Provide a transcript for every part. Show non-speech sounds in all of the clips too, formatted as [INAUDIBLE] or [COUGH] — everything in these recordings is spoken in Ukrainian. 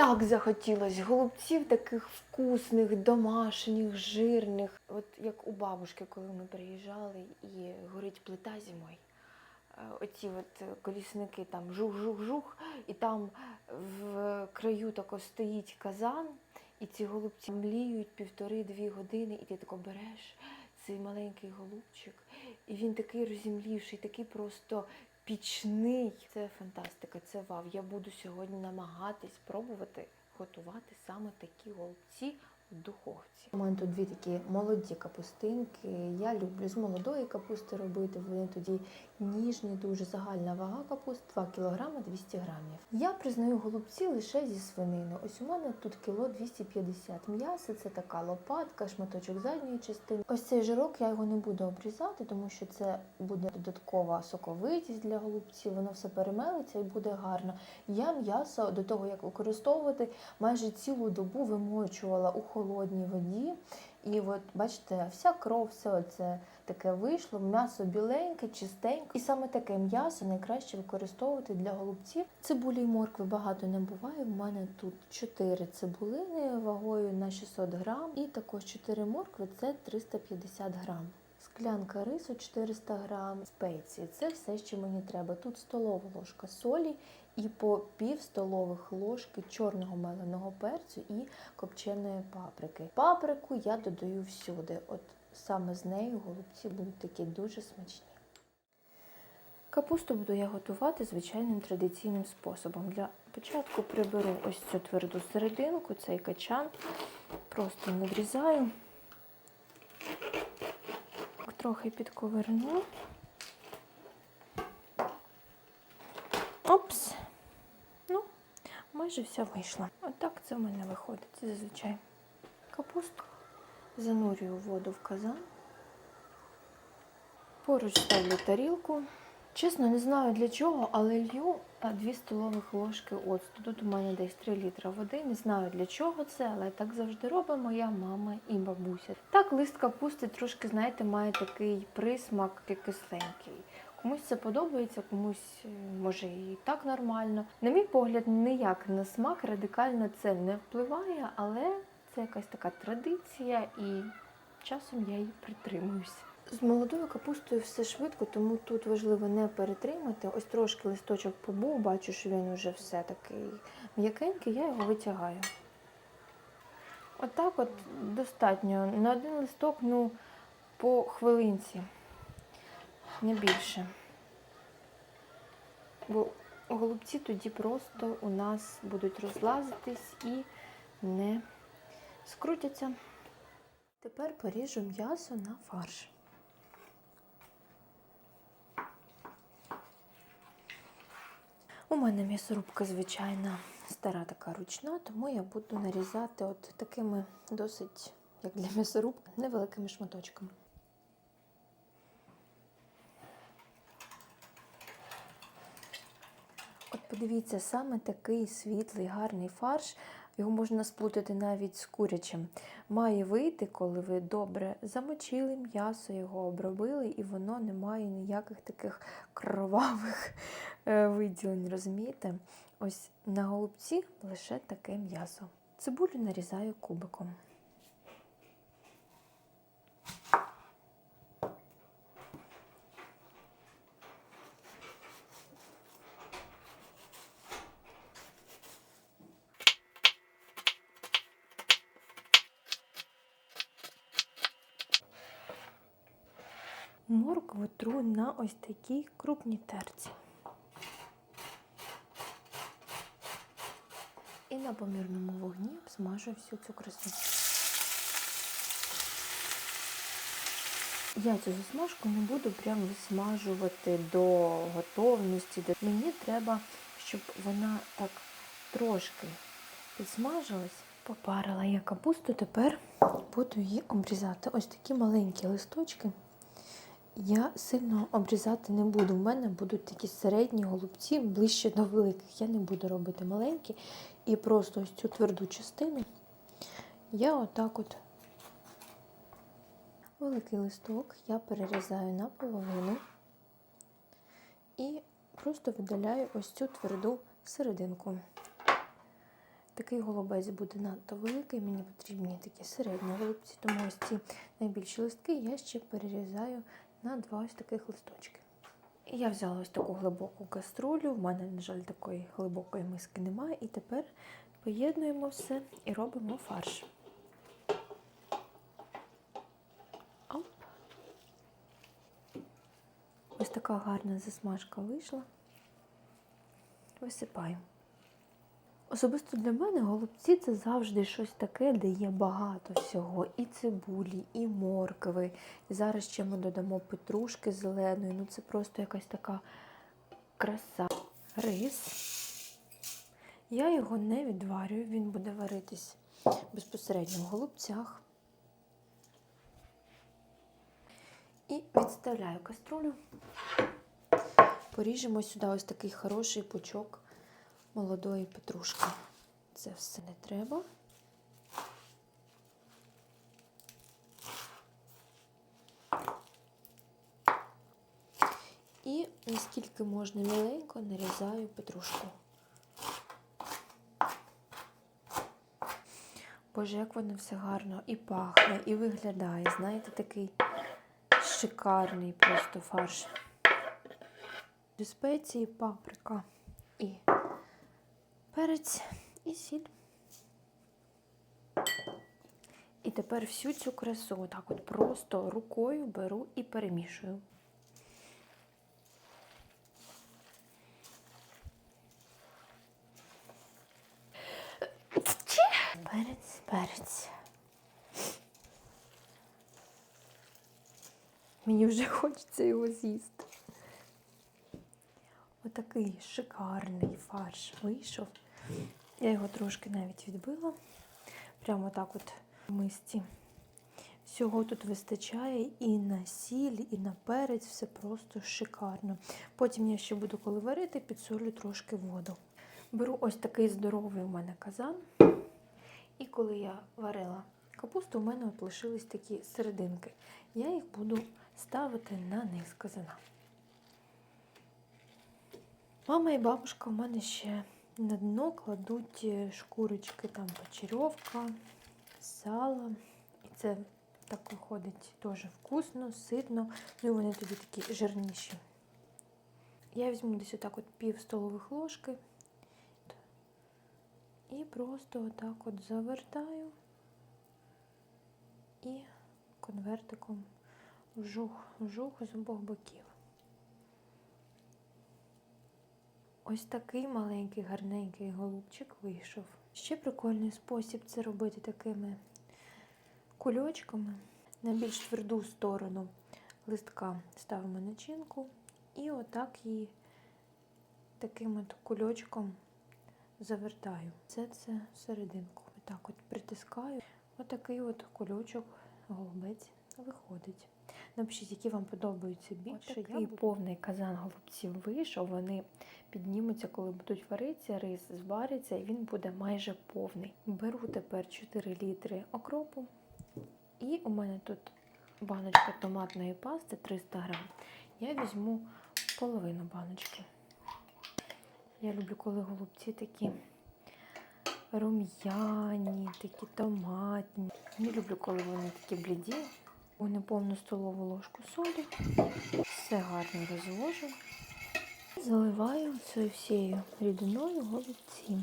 Так захотілось голубців таких вкусних, домашніх, жирних. От як у бабушки, коли ми приїжджали і горить плита зимою. Е, Оці от колісники там жух-жух-жух, і там в краю тако стоїть казан, і ці голубці мліють півтори-дві години, і ти тако береш цей маленький голубчик, і він такий розімлівший, такий просто пічний. Це фантастика, це вау. Я буду сьогодні намагатись пробувати готувати саме такі голубці в духовці. У мене тут дві такі молоді капустинки. Я люблю з молодої капусти робити. Вони тоді ніжні, дуже загальна вага капуст 2 кг 200 грамів. Я признаю голубці лише зі свинини. Ось у мене тут кіло 250 м'яса. Це така лопатка, шматочок задньої частини. Ось цей жирок я його не буду обрізати, тому що це буде додаткова соковитість для голубців. Воно все перемелиться і буде гарно. Я м'ясо до того, як використовувати, майже цілу добу вимочувала у холодній воді. І от бачите, вся кров, все це таке вийшло. М'ясо біленьке, чистеньке. І саме таке м'ясо найкраще використовувати для голубців. Цибулі й моркви багато не буває. У мене тут 4 цибулини вагою на 600 грам, і також 4 моркви це 350 грам. Склянка рису 400 грам, спеції. Це все, що мені треба. Тут столова ложка солі і по пів столових ложки чорного меленого перцю і копченої паприки. Паприку я додаю всюди. От саме з нею голубці будуть такі дуже смачні. Капусту буду я готувати звичайним традиційним способом. Для початку приберу ось цю тверду серединку, цей качан, просто надрізаю, трохи підковерну. Опс. Ну, майже вся вийшла. Отак це в мене виходить зазвичай. Капусту занурюю воду в казан. Поруч ставлю тарілку. Чесно, не знаю для чого, але лью 2 столових ложки оцту. Тут у мене десь 3 літра води. Не знаю для чого це, але так завжди робить моя мама і бабуся. Так, лист капусти трошки, знаєте, має такий присмак кисленький. Комусь це подобається, комусь е, може і так нормально. На мій погляд, ніяк на смак радикально це не впливає, але це якась така традиція, і часом я її притримуюся. З молодою капустою все швидко, тому тут важливо не перетримати. Ось трошки листочок побув, бачу, що він вже все такий м'якенький, я його витягаю. Отак от достатньо. На один листок, ну, по хвилинці, не більше. Бо голубці тоді просто у нас будуть розлазитись і не скрутяться. Тепер поріжу м'ясо на фарш. У мене м'ясорубка звичайна стара така ручна, тому я буду нарізати от такими досить, як для м'ясорубки, невеликими шматочками. От подивіться, саме такий світлий, гарний фарш. Його можна сплутати навіть з курячим. Має вийти, коли ви добре замочили м'ясо, його обробили, і воно не має ніяких таких кровавих е, виділень. Розумієте? Ось на голубці лише таке м'ясо. Цибулю нарізаю кубиком. Моркву тру на ось такій крупній терці. І на помірному вогні смажу всю цю красу. Я цю засмажку не буду прямо висмажувати до готовності. Мені треба, щоб вона так трошки підсмажилась. Попарила я капусту, тепер буду її обрізати. Ось такі маленькі листочки. Я сильно обрізати не буду. У мене будуть такі середні голубці ближче до великих. Я не буду робити маленькі. І просто ось цю тверду частину я отак от великий листок я перерізаю на половину і просто видаляю ось цю тверду серединку. Такий голубець буде надто великий, мені потрібні такі середні голубці, тому ось ці найбільші листки я ще перерізаю на два ось таких листочки. І я взяла ось таку глибоку каструлю. В мене, на жаль, такої глибокої миски немає. І тепер поєднуємо все і робимо фарш. Оп. Ось така гарна засмажка вийшла. Висипаю. Особисто для мене голубці це завжди щось таке, де є багато всього. І цибулі, і моркви. І зараз ще ми додамо петрушки зеленої. Ну це просто якась така краса. Рис. Я його не відварюю, він буде варитись безпосередньо в голубцях. І відставляю каструлю. Поріжемо сюди ось такий хороший пучок молодої петрушки. Це все не треба. І наскільки можна міленько нарізаю петрушку. Боже, як воно все гарно і пахне, і виглядає. Знаєте, такий шикарний просто фарш. Спеції, паприка і перець і сіль. І тепер всю цю красу отак от просто рукою беру і перемішую. Перець, перець. Мені вже хочеться його з'їсти. Отакий шикарний фарш вийшов. Я його трошки навіть відбила. Прямо так от в мисці. Всього тут вистачає і на сіль, і на перець, все просто шикарно. Потім я ще буду, коли варити, підсолю трошки воду. Беру ось такий здоровий у мене казан. І коли я варила капусту, у мене от лишились такі серединки. Я їх буду ставити на низ казана. Мама і бабушка в мене ще на дно кладуть е, шкурочки, там почерьовка, сало. І це так виходить дуже вкусно, ситно. Ну і вони тоді такі жирніші. Я візьму десь отак от пів столових ложки і просто отак от завертаю і конвертиком вжух, вжух з обох боків. Ось такий маленький гарненький голубчик вийшов. Ще прикольний спосіб це робити такими кульочками. На більш тверду сторону листка ставимо начинку і отак її таким от кульочком завертаю. Це це всерединку. Отак от притискаю. Отакий от кульочок голубець виходить. Напишіть, які вам подобаються більше. Такий повний казан голубців вийшов. Вони піднімуться, коли будуть варитися, рис звариться і він буде майже повний. Беру тепер 4 літри окропу. І у мене тут баночка томатної пасти 300 грам. Я візьму половину баночки. Я люблю, коли голубці такі рум'яні, такі томатні. Не люблю, коли вони такі бліді. У неповну столову ложку солі. Все гарно розвожу. Заливаю цією всією рідиною голубці.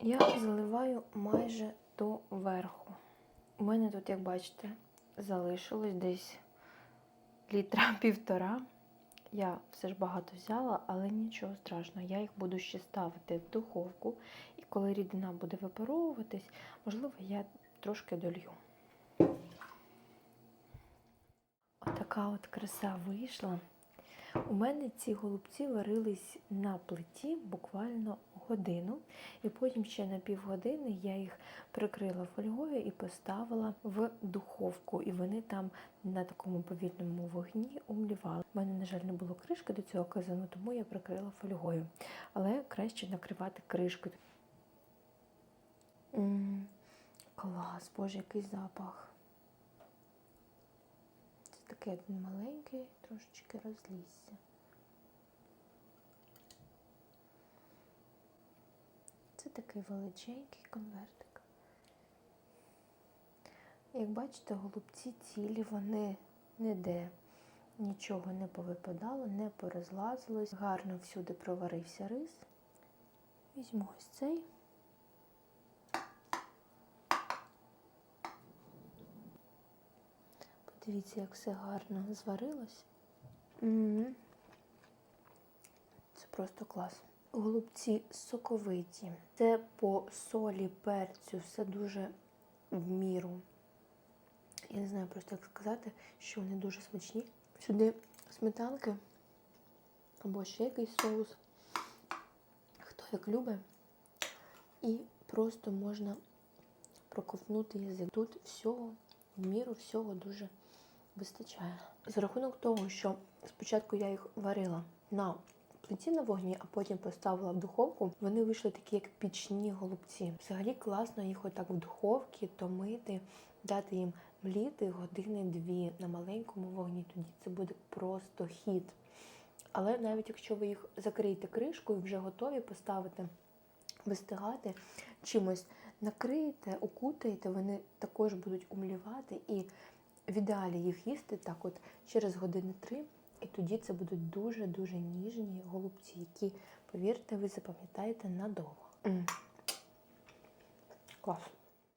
Я заливаю майже до верху. У мене тут, як бачите, залишилось десь літра [LAUGHS] півтора. Я все ж багато взяла, але нічого страшного. Я їх буду ще ставити в духовку. І коли рідина буде випаровуватись, можливо, я трошки долью. Отака от краса вийшла. У мене ці голубці варились на плиті буквально годину, і потім ще на півгодини я їх прикрила фольгою і поставила в духовку. І вони там на такому повільному вогні умлівали. У мене, на жаль, не було кришки до цього казану, тому я прикрила фольгою. Але краще накривати кришкою. Клас, боже, який запах. Це один маленький, трошечки розлізся. Це такий величенький конвертик. Як бачите, голубці цілі, вони ніде нічого не повипадало, не порозлазилось. Гарно всюди проварився рис. Візьму ось цей. Подивіться, як все гарно зварилось. М. Це просто клас. Голубці соковиті. Це по солі, перцю, все дуже в міру. Я не знаю просто як сказати, що вони дуже смачні. Сюди сметанки або ще якийсь соус. Хто як любить. І просто можна проковтнути язик. Тут всього, в міру всього дуже вистачає. За рахунок того, що спочатку я їх варила на плиті на вогні, а потім поставила в духовку, вони вийшли такі, як пічні голубці. Взагалі класно їх отак в духовці томити, дати їм мліти години-дві на маленькому вогні. Тоді це буде просто хід. Але навіть якщо ви їх закриєте кришкою, вже готові поставити вистигати, чимось накриєте, укутаєте, вони також будуть умлівати і в ідеалі їх їсти так от через години три. І тоді це будуть дуже-дуже ніжні голубці, які, повірте, ви запам'ятаєте надовго. М. Клас.